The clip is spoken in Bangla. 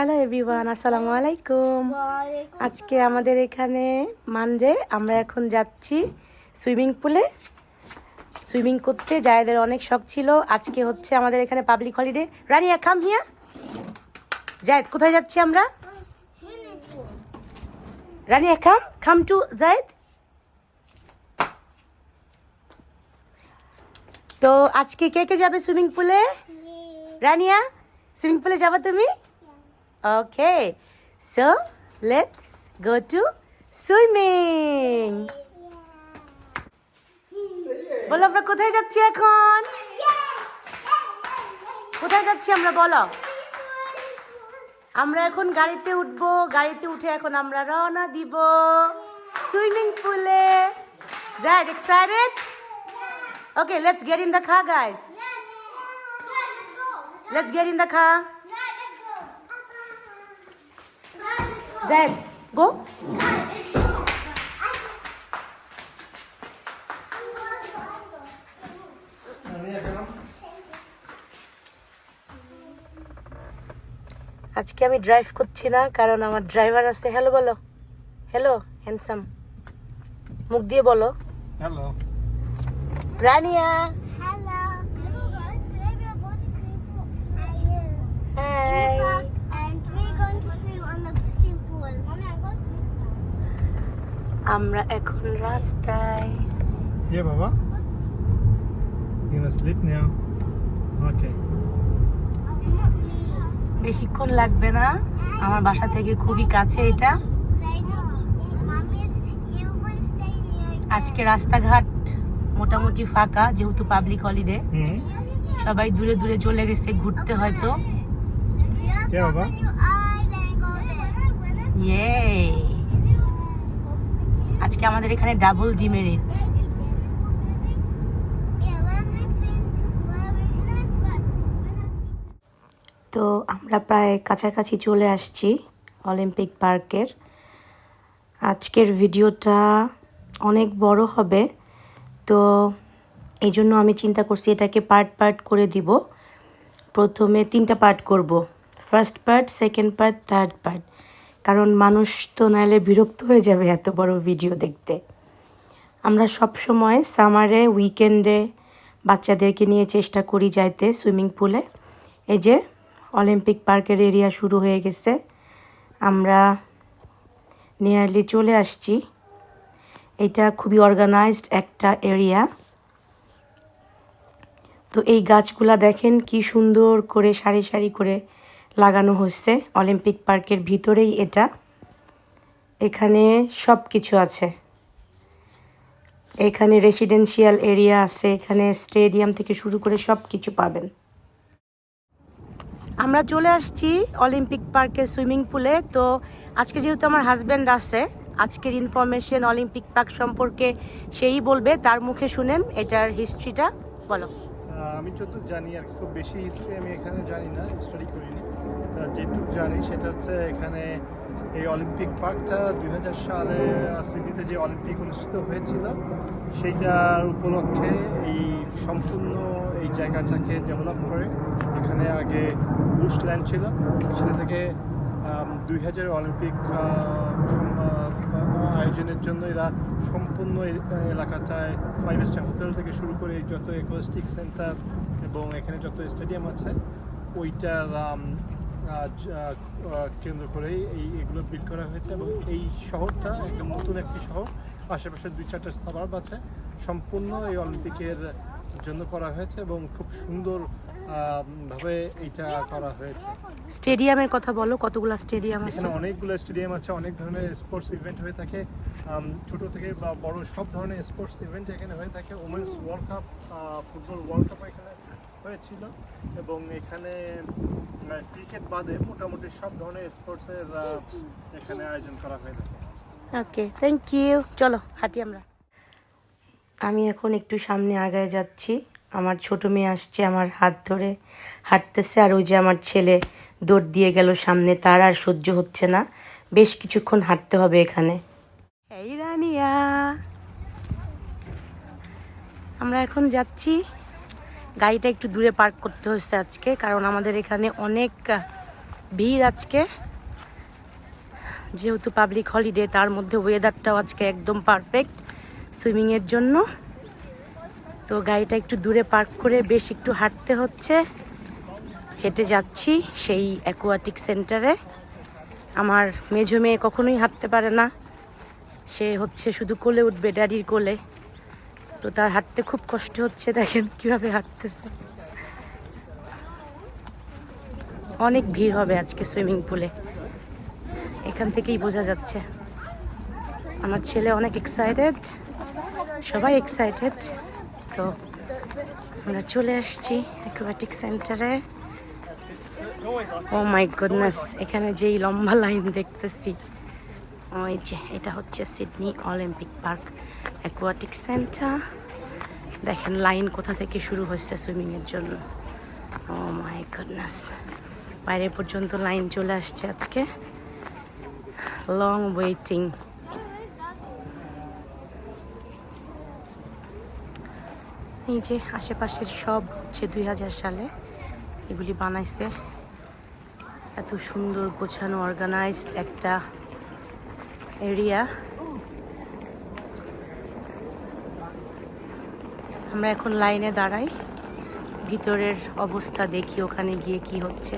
হ্যালো এভরিওয়ান আসসালামু আলাইকুম আজকে আমাদের এখানে মানজে আমরা এখন যাচ্ছি সুইমিং পুলে। সুইমিং করতে যায়দের অনেক শখ ছিল। আজকে হচ্ছে আমাদের এখানে পাবলিক হলিডে রানিয়া খাম হিয়া জায়দ কোথায় যাচ্ছি আমরা? রানিয়া খাম খাম টু জায়দ। তো আজকে কে কে যাবে সুইমিং পুলে? রানিয়া সুইমিং পুলে যাবে তুমি? Okay so let's go to swimming বলো, আমরা কোথায় যাচ্ছি এখন? কোথায় যাচ্ছি আমরা, বলো? আমরা এখন গাড়িতে উঠবো, গাড়িতে উঠে এখন আমরা রওনা দিব সুইমিং পুলে। যাই excited okay let's get in the car, guys. Let's get in the car. Zaid, go. আজকে আমি ড্রাইভ করছি না কারণ আমার ড্রাইভার আছে। হ্যালো বলো। হ্যালো হ্যান্ডসাম মুখ দিয়ে বলো। Hello. রানিয়া। আমরা এখন রাস্তায় Yeah, Baba. You gonna sleep now? Okay. বেশিক্ষণ লাগবে না আমার বাসা থেকে খুবই কাছে এটা. আজকে রাস্তাঘাট মোটামুটি ফাঁকা যেহেতু পাবলিক হলিডে. সবাই দূরে দূরে চলে গেছে ঘুরতে হয়তো You আজকে আমাদের এখানে ডাবল when we তো আমরা প্রায় কাছাকাছি চলে আসছি অলিম্পিক পার্কের। আজকের ভিডিওটা অনেক বড় হবে, তো এই জন্য আমি চিন্তা করছি এটাকে পার্ট পার্ট করে দিব। প্রথমে তিনটা পার্ট করব। First part second part third part কারণ মানুষ তো নাহলে বিরক্ত হয়ে যাবে এত বড় ভিডিও দেখতে। আমরা সব সময় সামারে উইকেন্ডে বাচ্চাদেরকে নিয়ে চেষ্টা করি যাইতে সুইমিং পুলে এই যে অলিম্পিক পার্কের এরিয়া শুরু হয়ে গেছে। আমরা নিয়ারলি চলে আসছি। এটা খুবই অর্গানাইজড একটা এরিয়া তো এই গাছগুলা দেখেন কি সুন্দর করে সারি সারি করে লাগানো হচ্ছে। অলিম্পিক পার্কের ভিতরেই এটা। এখানে সব কিছু আছে। এখানে রেসিডেন্সিয়াল এরিয়া আছে। এখানে স্টেডিয়াম থেকে শুরু করে সব কিছু পাবেন। আমরা চলে আসছি অলিম্পিক পার্কের সুইমিং পুলে তো আজকে যেহেতু আমার হাজব্যান্ড আছে, আজকের ইনফরমেশন অলিম্পিক পার্ক সম্পর্কে সেই বলবে। তার মুখে শুনেন, এটার হিস্ট্রিটা বলো। আমি যতটুকু জানি আর খুব বেশি হিস্ট্রি আমি এখানে জানি না স্টাডি করিনি। তা যেটুকু জানি সেটা হচ্ছে এখানে এই অলিম্পিক পার্কটা দুই হাজার সালে সিডনিতে যে অলিম্পিক অনুষ্ঠিত হয়েছিল, সেইটার উপলক্ষে এই সম্পূর্ণ এই জায়গাটাকে ডেভেলপ করে এখানে আগে বুশল্যান্ড ছিল, সেটা থেকে দুই হাজার অলিম্পিক আয়োজনের জন্য এরা সম্পূর্ণ এলাকাটায় ফাইভ স্টার হোটেল থেকে শুরু করে যত অ্যাকোয়াস্টিক সেন্টার এবং এখানে যত স্টেডিয়াম আছে, ওইটার কেন্দ্র করেই এই, এগুলো বিল্ড করা হয়েছে এবং এই শহরটা একদম নতুন একটি শহর। আশেপাশে দুই চারটা সাবার্ব আছে। সম্পূর্ণ এই অলিম্পিকের জন্য করা হয়েছে এবং খুব সুন্দর ভাবে এইটা করা হয়েছে। স্টেডিয়ামের কথা বলো কতগুলো স্টেডিয়াম আছে? এখানে অনেকগুলো স্টেডিয়াম আছে অনেক ধরনের স্পোর্টস ইভেন্ট হয়ে থাকে। আম, ছোট থেকে বা বড় সব ধরনের স্পোর্টস ইভেন্ট এখানে হয়ে থাকে। Women's world cup football world cup এখানে হয়েছিল। এবং এখানে ক্রিকেট বাদে মোটামুটি সব ধরনের স্পোর্টসের এখানে আয়োজন করা হয়ে থাকে। ওকে থ্যাংক ইউ চলো হাঁটি আমরা। আমি এখন একটু সামনে আগায় যাচ্ছি। আমার ছোট মেয়ে আসছে, আমার হাত ধরে হাঁটতেছে আর ওই যে আমার ছেলে দৌড় দিয়ে গেল সামনে, তার আর সহ্য হচ্ছে না। বেশ কিছুক্ষণ হাঁটতে হবে এখানে। এই রানিয়া। আমরা এখন যাচ্ছি। গাড়িটা একটু দূরে পার্ক করতে হচ্ছে আজকে, কারণ আমাদের এখানে অনেক ভিড় আজকে। যেহেতু পাবলিক হলিডে তার মধ্যে ওয়েদারটাও আজকে একদম পারফেক্ট সুইমিংয়ের জন্য। তো গাড়িটা একটু দূরে পার্ক করে বেশ একটু হাঁটতে হচ্ছে। হেঁটে যাচ্ছি সেই অ্যাকোয়াটিক সেন্টারে আমার মেঝো মেয়ে কখনোই হাঁটতে পারে না। সে হচ্ছে শুধু কোলে উঠবে ড্যাডির কোলে। তো তার হাঁটতে খুব কষ্ট হচ্ছে, দেখেন কীভাবে হাঁটতেছে। অনেক ভিড় হবে আজকে সুইমিং পুলে। এখান থেকেই বোঝা যাচ্ছে। আমার ছেলে অনেক এক্সাইটেড সবাই এক্সাইটেড তো আমরা চলে আসছি অ্যাকোয়াটিক সেন্টারে। ও মাই গুডনেস এখানে যেই লম্বা লাইন দেখতেছি। ওই যে, এটা হচ্ছে Sydney Olympic Park aquatic centre. দেখেন, লাইন কোথা থেকে শুরু হচ্ছে সুইমিংয়ের জন্য। ও মাই গুডনেস বাইরে পর্যন্ত লাইন চলে আসছে আজকে। লং ওয়েটিং এই যে আশেপাশের সব হচ্ছে দুই হাজার সালে এগুলি বানাইছে। এত সুন্দর গোছানো অর্গানাইজড একটা এরিয়া আমরা এখন লাইনে দাঁড়াই, ভিতরের অবস্থা দেখি, ওখানে গিয়ে কি হচ্ছে।